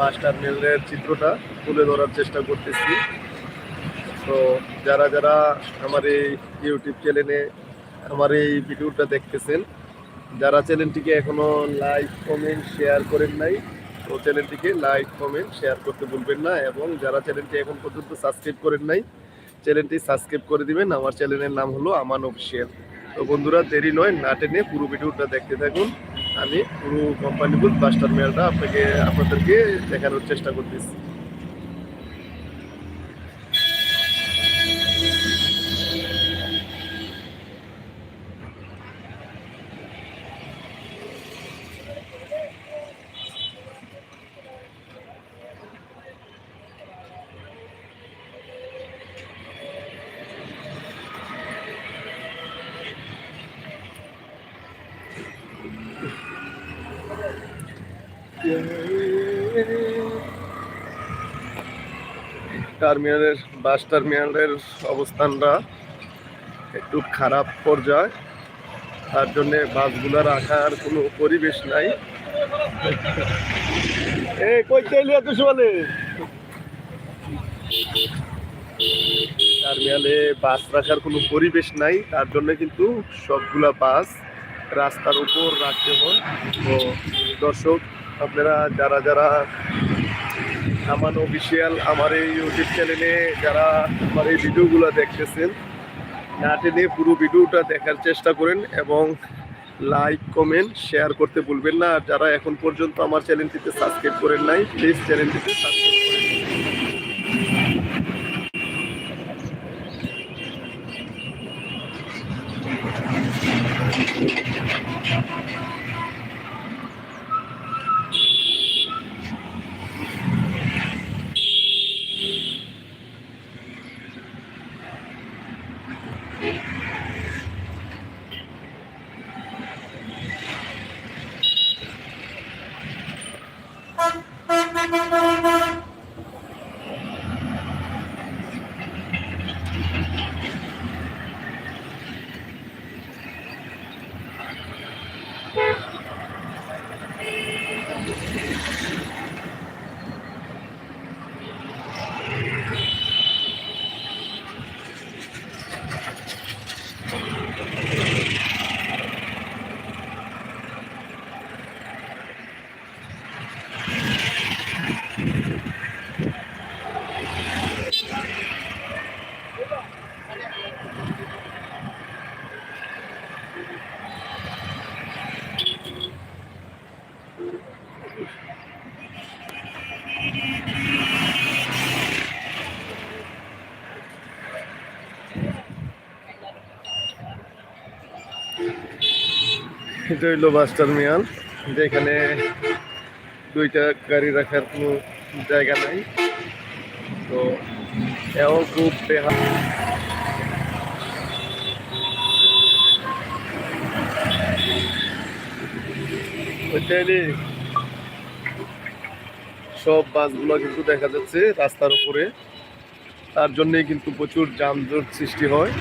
বাস টার্মিনালের চিত্রটা তুলে ধরার চেষ্টা করতেছি। তো যারা যারা আমার এই ইউটিউব চ্যানেলে আমার এই ভিডিওটা দেখতেছেন, যারা চ্যানেলটিকে এখনও লাইক কমেন্ট শেয়ার করেন নাই, তো চ্যানেলটিকে লাইক কমেন্ট শেয়ার করতে ভুলবেন না এবং যারা চ্যানেলটি এখন পর্যন্ত সাবস্ক্রাইব করেন নাই চ্যানেলটি সাবস্ক্রাইব করে দিবেন। আমার চ্যানেলের নাম হলো আমান অফিসিয়াল তো বন্ধুরা, দেরি নয়, না টেনে পুরো ভিডিওটা দেখতে থাকুন। আমি পুরো কোম্পানিগুলো বাস টার্মিনালটা আপনাকে আপনাদেরকে দেখানোর চেষ্টা করতেছি। টার্মিনালের, বাস টার্মিনালের অবস্থানটা একটু খারাপ পর্যায়। তার জন্য বাসগুলো রাখার কোনো পরিবেশ নাই। কই টার্মিনালে বাস রাখার কোনো পরিবেশ নাই। তার জন্য কিন্তু সবগুলা বাস রাস্তার উপর রাখতে হয়। তো দর্শক আপনারা যারা যারা আমার অফিসিয়াল আমার এই ইউটিউব চ্যানেলে যারা আমার এই ভিডিওগুলো দেখতেছেন, না টেনে পুরো ভিডিওটা দেখার চেষ্টা করেন এবং লাইক কমেন্ট শেয়ার করতে ভুলবেন না। আর যারা এখন পর্যন্ত আমার চ্যানেলটিতে সাবস্ক্রাইব করেন নাই প্লিজ চ্যানেলটিতে সাবস্ক্রাইব করেন এটা হইল বাস টার্মিনাল যেখানে দুইটা গাড়ি রাখার কোনো জায়গা নাই। তো এও খুব বেহা বুঝলি সব বাসগুলো কিন্তু দেখা যাচ্ছে রাস্তার উপরে। তার জন্যই কিন্তু প্রচুর যানজট সৃষ্টি হয়।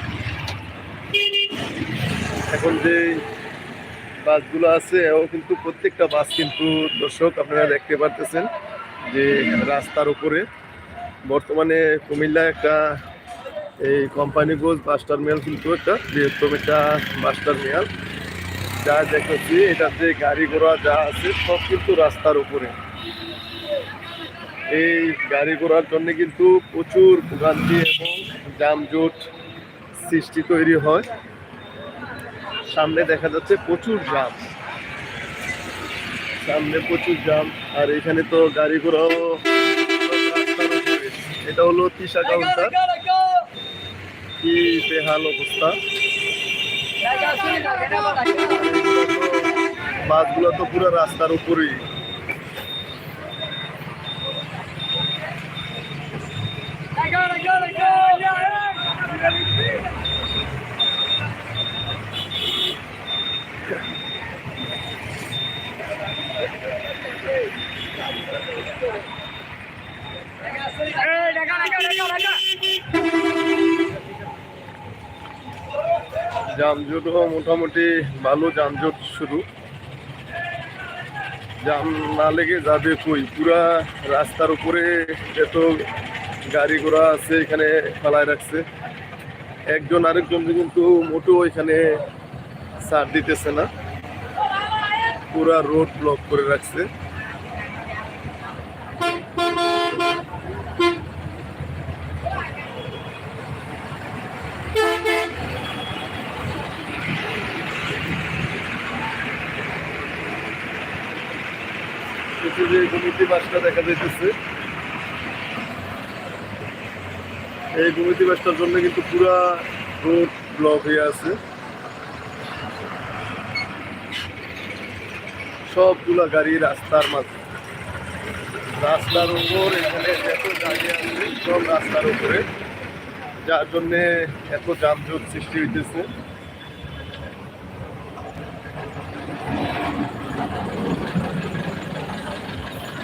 এখন যে বাসগুলো আছে, এও কিন্তু প্রত্যেকটা বাস কিন্তু দর্শক আপনারা দেখতে পারতেছেন যে রাস্তার উপরে। বর্তমানে কুমিল্লা একটা এই কোম্পানিগঞ্জ বাস টার্মিনাল কিন্তু একটা বৃহত্তম একটা বাস টার্মিনাল। যা দেখেছি এটাতে গাড়ি ঘোড়া যা আছে সব কিন্তু রাস্তার উপরে। এই গাড়ি ঘোড়ার জন্য কিন্তু প্রচুর ভোগান্তি এবং যানজট সৃষ্টি তৈরি হয়। সামনে দেখা যাচ্ছে প্রচুর জাম সামনে প্রচুর জাম আর এখানে তো গাড়ি ঘোড়াও। এটা হলো তিশা কাউন্টার কি বেহাল অবস্থা। বাসগুলো তো পুরো রাস্তার উপরেই। যানজটও মোটামুটি ভালো যানজট শুরু। জাম না লেগে যাবে কই পুরা রাস্তার উপরে এত গাড়ি ঘোড়া আছে এখানে ফেলায় রাখছে। একজন আরেকজন কিন্তু মোটো এখানে সার দিতেছে না। পুরা রোড ব্লক করে রাখছে কিছু যে কমিটি বাসটা দেখা যাইতেছে। এই কমিটি বাসটার জন্য কিন্তু পুরা রোড ব্লক হয়ে আছে। সবগুলা গাড়ি রাস্তার মাঝে। রাস্তার উপর এখানে এত গাড়ি আছে, সব রাস্তার উপরে। যার জন্য এত যানজট সৃষ্টি হইতেছে।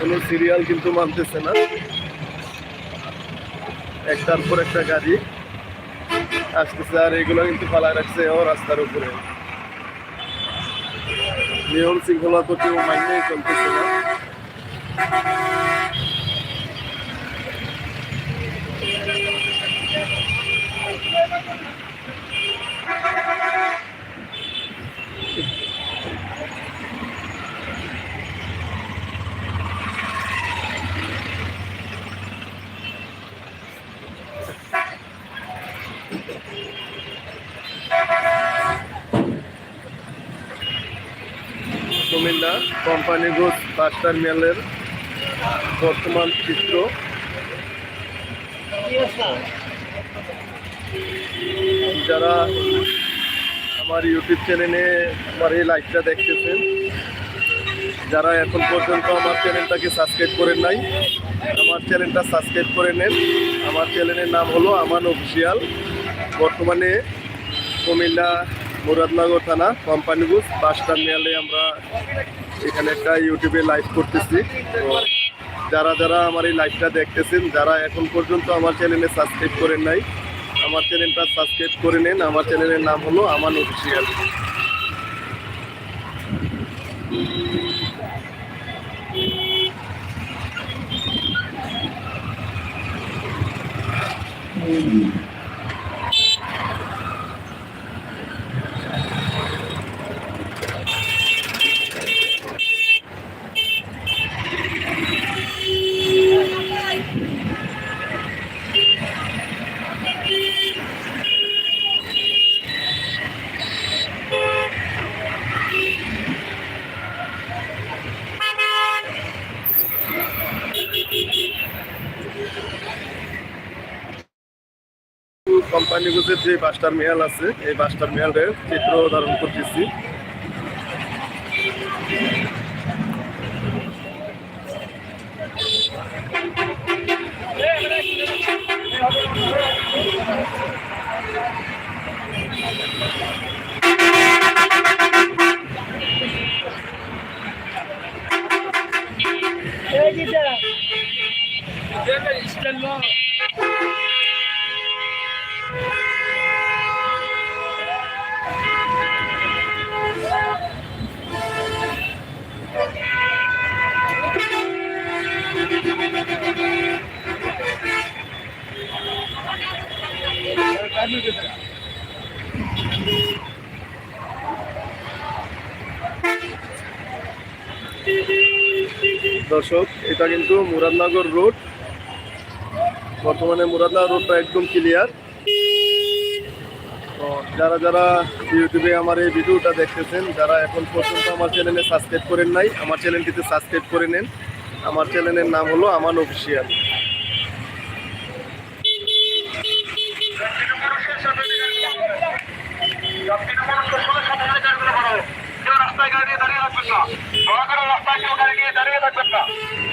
কোনো সিরিয়াল কিন্তু মানতেছে না। একটার পর একটা গাড়ি আসতেছে আর এগুলো কিন্তু ফালায় রাখছে ও রাস্তার উপরে। নিয়ম শৃঙ্খলা তো কেউ মাইনেই চলতেছে না। কুমিল্লা কোম্পানি কোম্পানিগঞ্জ বাস টার্মিনালের বর্তমান চিত্র। যারা আমার ইউটিউব চ্যানেলে আমার এই লাইভটা দেখতেছেন, যারা এখন পর্যন্ত আমার চ্যানেলটাকে সাবস্ক্রাইব করেন নাই, আমার চ্যানেলটা সাবস্ক্রাইব করে নেন। আমার চ্যানেলের নাম হলো আমান অফিসিয়াল বর্তমানে কুমিল্লা মুরাদনগর থানা কোম্পানিগুজ বাস টার্মিনালে আমরা এখানে একটা ইউটিউবে লাইভ করতেছি। তো যারা যারা আমার এই লাইভটা দেখতেছেন, যারা এখন পর্যন্ত আমার চ্যানেলে সাবস্ক্রাইব করেন নাই, আমার চ্যানেলটা সাবস্ক্রাইব করে নেন। আমার চ্যানেলের নাম হলো আমান অফিসিয়াল কোম্পানিগুলোর যে বাস টার্মিনাল আছে এই বাস টার্মিনালের চিত্র ধারণ করতেছি দর্শক, এটা কিন্তু মুরাদনগর রোড। বর্তমানে মুরাদনগর রোডটা একদম ক্লিয়ার তো যারা যারা ইউটিউবে আমার এই ভিডিওটা দেখতেছেন, যারা এখন পর্যন্ত আমার চ্যানেলে সাবস্ক্রাইব করেন নাই, আমার চ্যানেলটিতে সাবস্ক্রাইব করে নেন। আমার চ্যানেলের নাম হলো আমান অফিসিয়াল। দাঁড়িয়ে থাকবেন না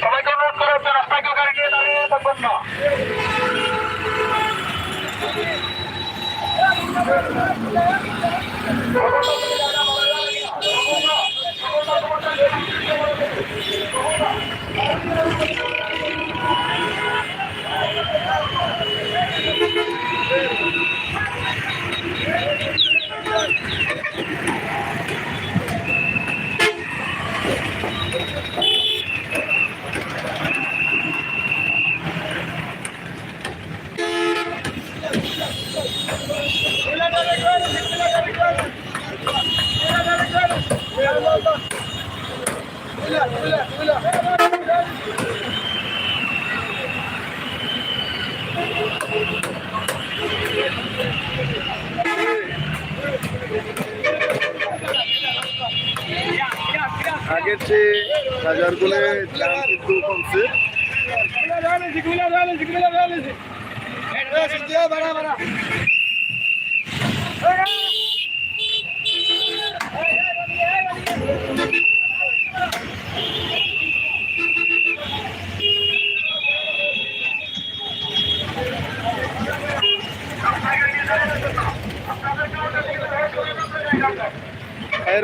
সবাইকে অনুরোধ করা হচ্ছে রাস্তায় কেউ গাড়ি নিয়ে দাঁড়িয়ে থাকবেন না Thank you.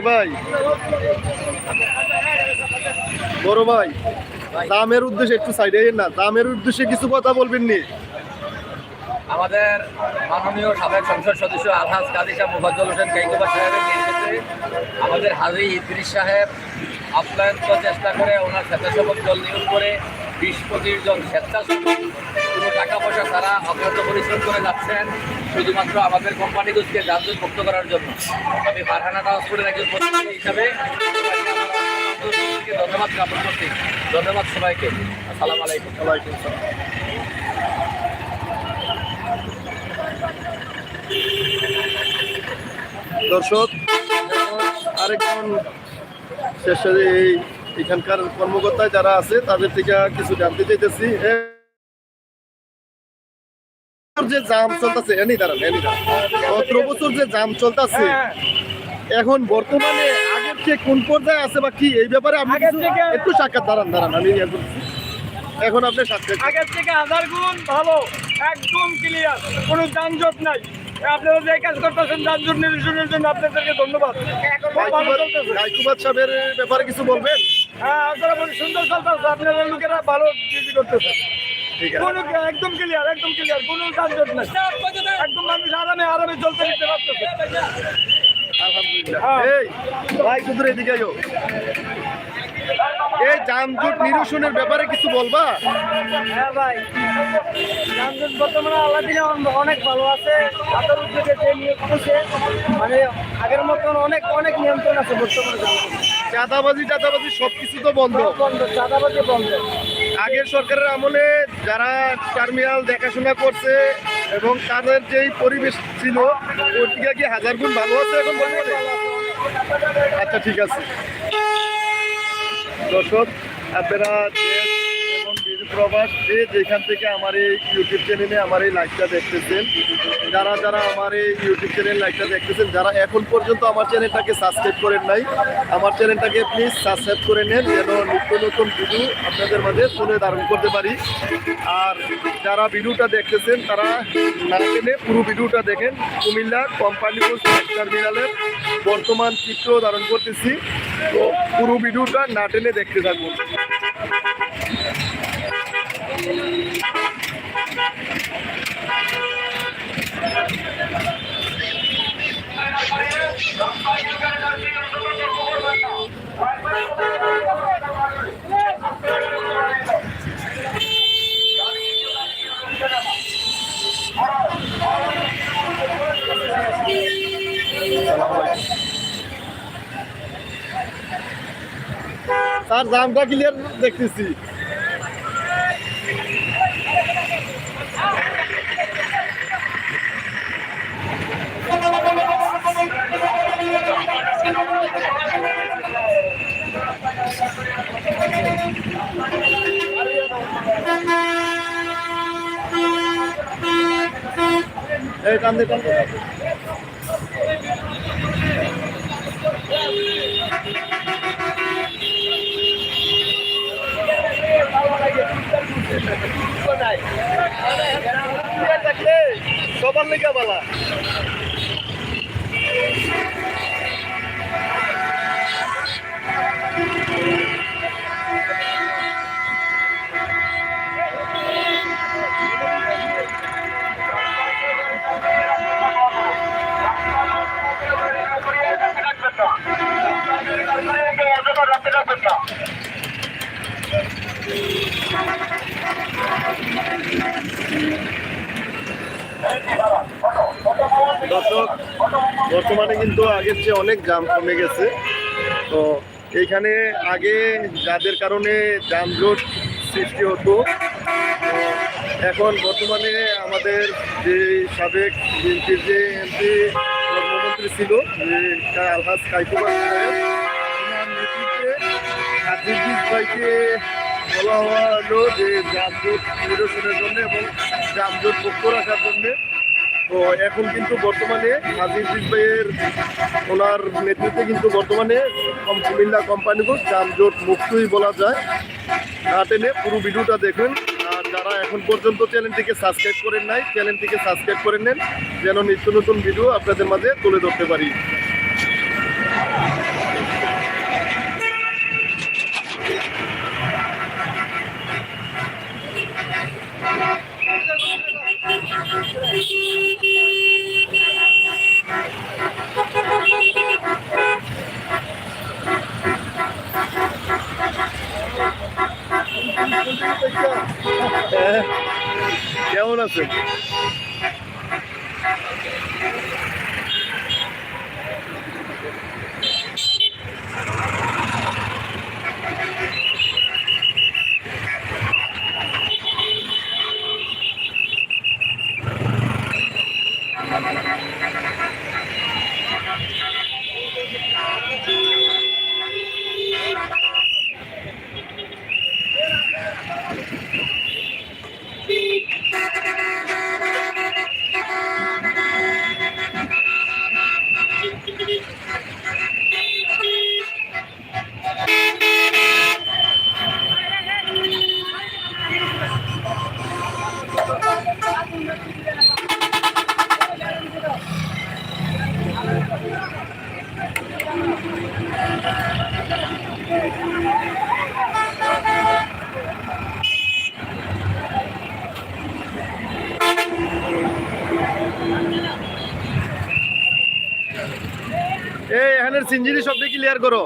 ভাই বড় ভাই দামের উদ্দেশ্যে একটু সাইডে না। দামের উদ্দেশ্যে কিছু কথা বলবেন নি। আমাদের মাননীয় সাবেক সংসদ সদস্য আলহাজ কাদি সাহেব মুফাজ্জল হোসেন কাইকুবা সাহেবের নেতৃত্বে আমাদের হাজি ইদ্রিস সাহেব আপ্যায়ন্ত চেষ্টা করে ওনার স্বেচ্ছাসেবক দল নিয়োগ করে বিশ পঁচিশ জন স্বেচ্ছাসেবক কোনো টাকা পয়সা তারা অক্লান্ত পরিশ্রম করে যাচ্ছেন, শুধুমাত্র আমাদের কোম্পানিগুলোকে যানজট মুক্ত করার জন্য। আমি ফারহানা ট্রান্সপোর্টের একজন প্রতিনিধি হিসাবে ধন্যবাদ জ্ঞাপন করছি। ধন্যবাদ সবাইকে। আসসালামু আলাইকুম ওয়ালাইকুম আসসালাম। দর্শক আরেকজন শেষে এই এখানকার কর্মকর্তা যারা আছে তাদের থেকে কিছু জানতে চাইতেছি। যে জাম চলতেছে এনি দাঁড়ান এনি দাঁড়ান। সতেরো বছর যে জাম চলতেছে এখন বর্তমানে আগের চেয়ে কোন পর্যায়ে আছে বা কি? এই ব্যাপারে আপনি একটু সাক্ষাৎ দাঁড়ান দাঁড়ান আমি ইয়ে এখন আপনি সাক্ষাৎ আগের থেকে হাজার গুণ ভালো একদম ক্লিয়ার কোনো যানজট নাই। আপনারা যে কাজ করতেছেন যানজট নিরসনের জন্য আপনাদেরকে ধন্যবাদ। গাইকুবাদ সাহেবের ব্যাপারে কিছু বলবেন? হ্যাঁ আপনারা বলি সুন্দর চলতেছে আপনারা লোকেরা ভালো ডিউটি করতেছে। কোনো একদম ক্লিয়ার একদম ক্লিয়ার কোনো যানজট নাই। একদম মানুষ আরামে আরামে চলতে নিতে পারতেছে। ভাই কুদুর এদিকে এই যানজট নিরসনের ব্যাপারে কিছু বলবা? হ্যাঁ ভাই। যানজট বর্তমানে আল্লাহ দিনে অনেক ভালো আছে। আপনার উদ্যোগে যে নিয়োগ করছে মানে আগের মতন অনেক অনেক নিয়ন্ত্রণ আছে বর্তমানে। চাঁদাবাজি সব সবকিছু তো বন্ধ। চাঁদাবাজি বন্ধ। আগের সরকারের আমলে যারা টার্মিনাল দেখাশোনা করছে এবং তাদের যেই পরিবেশ ছিল ওর দিকে কি হাজার গুণ ভালো আছে এখন বলতে আচ্ছা ঠিক আছে। দর্শক আপনারা প্রবাস যে যেখান থেকে আমার এই ইউটিউব চ্যানেলে আমার এই লাইভটা দেখতেছেন, যারা যারা আমার এই ইউটিউব চ্যানেল লাইভটা দেখতেছেন, যারা এখন পর্যন্ত আমার চ্যানেলটাকে সাবস্ক্রাইব করেন নাই, আমার চ্যানেলটাকে প্লিজ সাবস্ক্রাইব করে নেন যেন নিত্য নতুন ভিডিও আপনাদের মাঝে তুলে ধারণ করতে পারি। আর যারা ভিডিওটা দেখতেছেন, তারা না টেনে পুরো ভিডিওটা দেখেন। কুমিল্লা কোম্পানি টার্মিনালের বর্তমান চিত্র ধারণ করতেছি। তো পুরো ভিডিওটা না টেনে দেখতে থাকুন। তার দামটা ক্লিয়ার দেখতেছি। এই টান দে টান দে। সবার লেগে বালা দর্শক, বর্তমানে কিন্তু আগের চেয়ে অনেক জাম কমে গেছে। তো এইখানে আগে যাদের কারণে যানজট সৃষ্টি হতো, এখন বর্তমানে আমাদের যে সাবেক বিএনপির যে এমপি কর্মমন্ত্রী ছিল আলহাজ ওনার নেতৃত্বে আজিজ যানজট, নিরসনের জন্য এবং যানজট মুক্ত রাখার জন্য। তো এখন কিন্তু বর্তমানে আজিজ ভাইয়ের ওনার নেতৃত্বে কিন্তু বর্তমানে কম- কুমিল্লা কোম্পানিগঞ্জ যানজট মুক্তই বলা যায়। না টেনে পুরো ভিডিওটা দেখুন। আর যারা এখন পর্যন্ত চ্যানেলটিকে সাবস্ক্রাইব করেন নাই, চ্যানেলটিকে সাবস্ক্রাইব করে নেন। যেন নিত্য নতুন ভিডিও আপনাদের মাঝে তুলে ধরতে পারি। আছে এখানের সিঞ্জিরি শব্দ ক্লিয়ার করো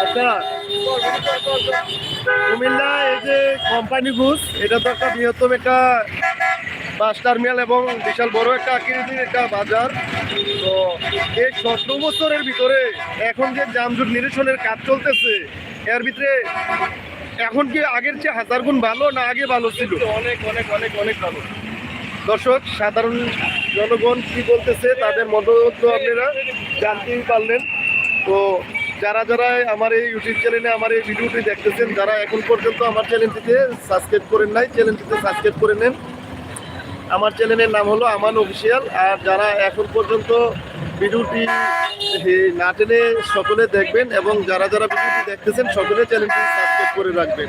আচ্ছা কুমিল্লা এই যে ঘুষ এটা তো একটা বৃহত্তম একটা বাস টার্মিনাল এবং বিশাল বড় একটা আকৃতির একটা বাজার। তো এই সতেরো বছরের ভিতরে এখন যে যানজট নিরসনের কাজ চলতেছে এর ভিতরে এখন কি আগের চেয়ে হাজার গুণ ভালো না আগে ভালো ছিল? অনেক অনেক অনেক অনেক ভালো। দর্শক সাধারণ জনগণ কি বলতেছে তাদের মতামত তো আপনারা জানতেই পারলেন। তো যারা যারা আমার এই ইউটিউব চ্যানেলে আমার এই ভিডিওটি দেখতেছেন, যারা এখন পর্যন্ত আমার চ্যানেলটিতে সাবস্ক্রাইব করেন নাই চ্যানেলটিতে সাবস্ক্রাইব করে নেন। আমার চ্যানেলের নাম হলো আমান অফিসিয়াল, আর যারা এখন পর্যন্ত ভিডিওটি না টেনে সকলে দেখবেন এবং যারা যারা ভিডিওটি দেখতেছেন, সকলে চ্যানেলটি সাবস্ক্রাইব করে রাখবেন।